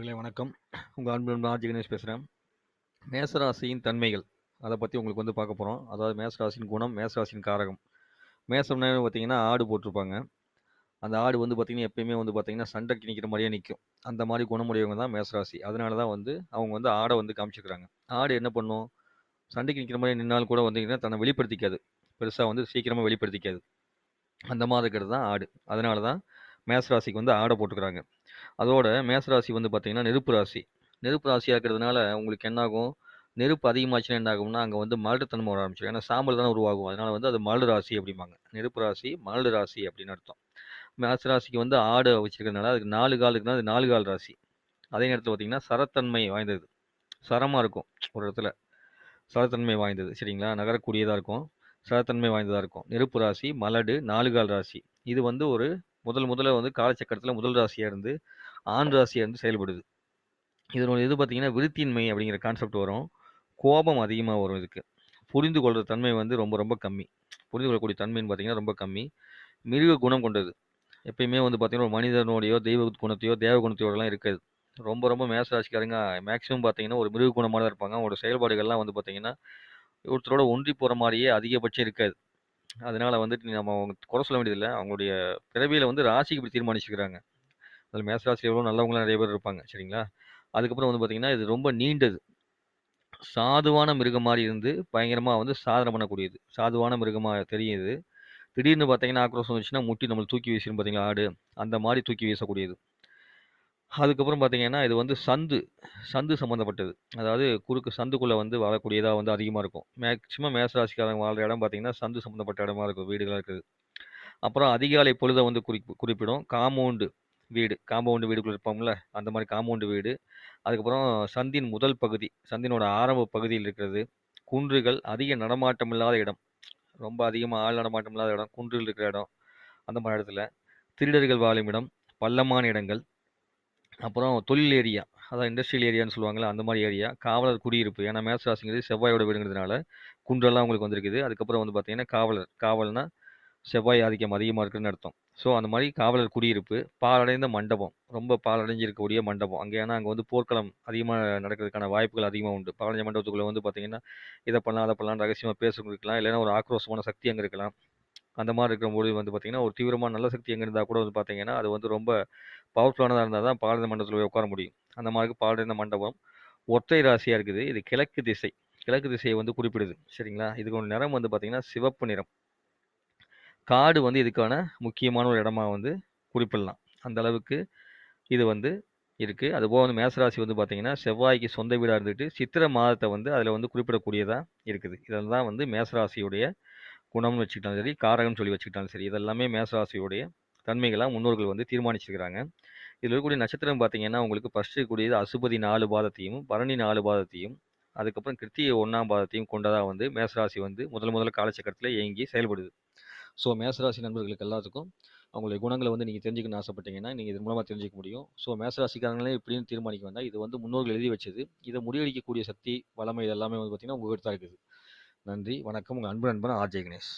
நண்பர்களே வணக்கம். உங்கள் அன்பு நண்பன் ஆர்ஜி கணேஷ் பேசுகிறேன் மேசராசியின் தன்மைகள் அதை பற்றி உங்களுக்கு வந்து பார்க்க போகிறோம் அதாவது மேசராசியின் குணம் மேசராசியின் காரகம். மேசம்னா பார்த்தீங்கன்னா ஆடு போட்டிருப்பாங்க. அந்த ஆடு வந்து பார்த்திங்கன்னா எப்பயுமே வந்து பார்த்திங்கன்னா சண்டைக்கு நிற்கிற மாதிரியே நிற்கும் அந்த மாதிரி குணமுடையவங்க தான் மேசராசி. அதனால தான் வந்து அவங்க வந்து ஆடை வந்து காமிச்சிக்கிறாங்க. ஆடு என்ன பண்ணும்? சண்டைக்கு நிற்கிற மாதிரி நின்னால் கூட வந்தீங்கன்னா தன்னை வெளிப்படுத்திக்காது. பெருசாக வந்து சீக்கிரமாக வெளிப்படுத்திக்காது. அந்த மாதிரி இருக்கிறது தான் ஆடு. அதனால தான் மேசராசிக்கு வந்து ஆடை போட்டுக்கிறாங்க. அதோட மேசராசி வந்து பார்த்திங்கன்னா நெருப்பு ராசி. நெருப்பு ராசியாக இருக்கிறதுனால உங்களுக்கு என்னாகும்? நெருப்பு அதிகமாச்சுன்னா என்ன ஆகும்னா அங்கே வந்து மலட்டுத்தன்மை வர ஆரம்பிச்சிடும் ஏன்னா சாம்பல் தானே உருவாகும். அதனால வந்து அது மலடு ராசி அப்படிம்பாங்க. நெருப்பு ராசி மலடு ராசி அப்படின்னு அர்த்தம். மேச ராசிக்கு வந்து ஆடு வச்சிருக்கிறதுனால அதுக்கு நாலு கால் அது நாலு கால் ராசி. அதே நேரத்தில் பார்த்தீங்கன்னா சரத்தன்மை வாய்ந்தது. சரமாக இருக்கும் ஒரு இடத்துல. சரத்தன்மை வாய்ந்தது. சரிங்களா? நகரக்கூடியதாக இருக்கும். சரத்தன்மை வாய்ந்ததாக இருக்கும். நெருப்பு ராசி மலடு நாலு கால் ராசி. இது வந்து ஒரு முதல் முதல்ல வந்து காலச்சக்கரத்தில் முதல் ராசியாக இருந்து ஆண் ராசியாக இருந்து செயல்படுது. இதனோட இது பார்த்தீங்கன்னா விருத்தியின்மை அப்படிங்கிற கான்செப்ட் வரும். கோபம் அதிகமாக வரும் இதுக்கு. புரிந்து கொள்கிற தன்மை வந்து ரொம்ப ரொம்ப கம்மி. புரிந்து கொள்ளக்கூடிய தன்மைன்னு பார்த்தீங்கன்னா ரொம்ப கம்மி. மிருக குணம் கொண்டது. எப்பயுமே வந்து பார்த்தீங்கன்னா ஒரு மனிதனுடையோ தெய்வ குணத்தையோ தேவ குணத்தையோடலாம் இருக்காது. ரொம்ப ரொம்ப மேசராசிக்காரங்க மேக்ஸிமம் பார்த்தீங்கன்னா ஒரு மிருக குணமாக தான் இருப்பாங்க. அவங்களோட செயல்பாடுகள்லாம் வந்து பார்த்தீங்கன்னா ஒருத்தரோட ஒன்றி போகிற மாதிரியே அதிகபட்சம் இருக்காது. அதனால வந்துட்டு நம்ம அவங்க குறை சொல்ல வேண்டியதில்லை. அவங்களுடைய பிறவியில் வந்து ராசிக்கு இப்படி தீர்மானிச்சுக்கிறாங்க. அதில் மேசராசி எவ்வளோ நல்லவங்களாம் நிறைய பேர் இருப்பாங்க. சரிங்களா? அதுக்கப்புறம் வந்து பார்த்திங்கன்னா இது ரொம்ப நீண்டது. சாதுவான மிருகம் மாதிரி இருந்து பயங்கரமாக வந்து சாதனை பண்ணக்கூடியது. சாதுவான மிருகமாக தெரியுது திடீர்னு பார்த்தீங்கன்னா ஆக்ரோஷம் வந்துச்சுன்னா முட்டி நம்மளை தூக்கி வீசிடும் பார்த்தீங்களா ஆடு? அந்த மாதிரி தூக்கி வீசக்கூடியது. அதுக்கப்புறம் பார்த்தீங்கன்னா இது வந்து சந்து சந்து சம்மந்தப்பட்டது அதாவது குறுக்கு சந்துக்குள்ளே வந்து வாழக்கூடியதாக வந்து அதிகமாக இருக்கும். மேக்சிமம் மேசராசிக்காரங்க வாழ்கிற இடம் பார்த்தீங்கன்னா சந்து சம்மந்தப்பட்ட இடமா இருக்கும் வீடுகளாக இருக்குது. அப்புறம் அதிகாலை பொழுதை வந்து குறிப்பு குறிப்பிடும். காம்பவுண்டு வீடு காம்பவுண்டு வீடுக்குள்ள இருப்போம்ல அந்த மாதிரி காம்பவுண்டு வீடு. அதுக்கப்புறம் சந்தின் முதல் பகுதி சந்தினோட ஆரம்ப பகுதியில் இருக்கிறது. குன்றுகள் அதிக நடமாட்டம் இல்லாத இடம். ரொம்ப அதிகமாக ஆள் நடமாட்டம் இல்லாத இடம் குன்றுகள் இருக்கிற இடம் அந்த மாதிரி இடத்துல. திருடர்கள் வாழும் இடம் பள்ளமான இடங்கள் அப்புறம் தொழில் ஏரியா. அதான் இண்டஸ்ட்ரியல் ஏரியான்னு சொல்லுவாங்கள்ல அந்த மாதிரி ஏரியா. காவலர் குடியிருப்பு. ஏன்னா மேசராசிங்கிறது செவ்வாயோட வீடுங்கிறதுனால குன்றெல்லாம் உங்களுக்கு வந்திருக்குது. அதுக்கப்புறம் வந்து பார்த்தீங்கன்னா காவலர். காவல்னா செவ்வாய் ஆதிக்கம் அதிகமாக இருக்குதுன்னு அர்த்தம். ஸோ அந்த மாதிரி காவலர் குடியிருப்பு பாலடைந்த மண்டபம். ரொம்ப பாலடைஞ்சு இருக்கக்கூடிய மண்டபம். அங்கே ஏன்னா அங்கே வந்து போர்க்களம் அதிகமாக நடக்கிறதுக்கான வாய்ப்புகள் அதிகமாக உண்டு. பாலடைஞ்ச மண்டபத்துக்குள்ளே வந்து பார்த்தீங்கன்னா இதை பண்ணலாம் அதை பண்ணலாம் ரகசியமாக பேசுறது இருக்கலாம் இல்லைன்னா ஒரு ஆக்ரோஷமான சக்தி அங்கே இருக்கலாம். அந்த மாதிரி இருக்கும்போது வந்து பார்த்தீங்கன்னா ஒரு தீவிரமான நல்ல சக்தி எங்கே இருந்தால் கூட வந்து பார்த்தீங்கன்னா அது வந்து ரொம்ப பவர்ஃபுல்லானதாக இருந்தால் தான் பாலடைந்த மண்டபத்தில் போய் உட்கார முடியும். அந்த மாதிரி பாலடைந்த மண்டபம் ஒற்றை ராசியாக இருக்குது. இது கிழக்கு திசை. கிழக்கு திசையை வந்து குறிப்பிடுது. சரிங்களா? இதுக்கு ஒரு நிறம் வந்து பார்த்தீங்கன்னா சிவப்பு நிறம். காடு வந்து இதுக்கான முக்கியமான ஒரு இடமா வந்து குறிப்பிடலாம். அந்த அளவுக்கு இது வந்து இருக்குது அதுபோக வந்து மேசராசி வந்து பார்த்தீங்கன்னா செவ்வாய்க்கு சொந்த வீடாக இருந்துட்டு சித்திரை மாதத்தை வந்து அதில் வந்து குறிப்பிடக்கூடியதாக இருக்குது. இதெல்லாம் தான் வந்து மேசராசியுடைய குணம்னு வச்சுக்கிட்டாலும் சரி காரகம்னு சொல்லி வச்சுக்கிட்டாலும் சரி இதெல்லாமே மேசராசியுடைய தன்மைகளாக முன்னோர்கள் வந்து தீர்மானிச்சிருக்கிறாங்க. இதில் இருக்கக்கூடிய நட்சத்திரம் பார்த்தீங்கன்னா உங்களுக்கு ஃபஸ்ட்டு கூடியது அசுபதி நாலு பாதத்தையும் பரணி நாலு பாதத்தையும் அதுக்கப்புறம் கிருத்திகை ஒன்றாம் பாதத்தையும் கொண்டதாக வந்து மேசராசி வந்து முதல் முதல்ல காலச்சக்கரத்தில் இயங்கி செயல்படுது. ஸோ மேசராசி நண்பர்களுக்கு எல்லாத்துக்கும் அவங்களுடைய குணங்களை வந்து நீங்கள் தெரிஞ்சுக்கணும்னு ஆசைப்பட்டீங்கன்னா நீங்கள் இது மூலமாக தெரிஞ்சுக்க முடியும். ஸோ மேசராசிக்காரங்களே இப்படின்னு தீர்மானிக்க வேண்டாம் இது வந்து முன்னோர்கள் எழுதி வச்சது. இதை முறியடிக்கக்கூடிய சக்தி வளமை இதெல்லாமே வந்து பார்த்திங்கன்னா உங்கள்கிட்ட தான் இருக்குது. நன்றி. வணக்கம். உங்கள் அன்பு நண்பன் ஆர்ஜே கணேஷ்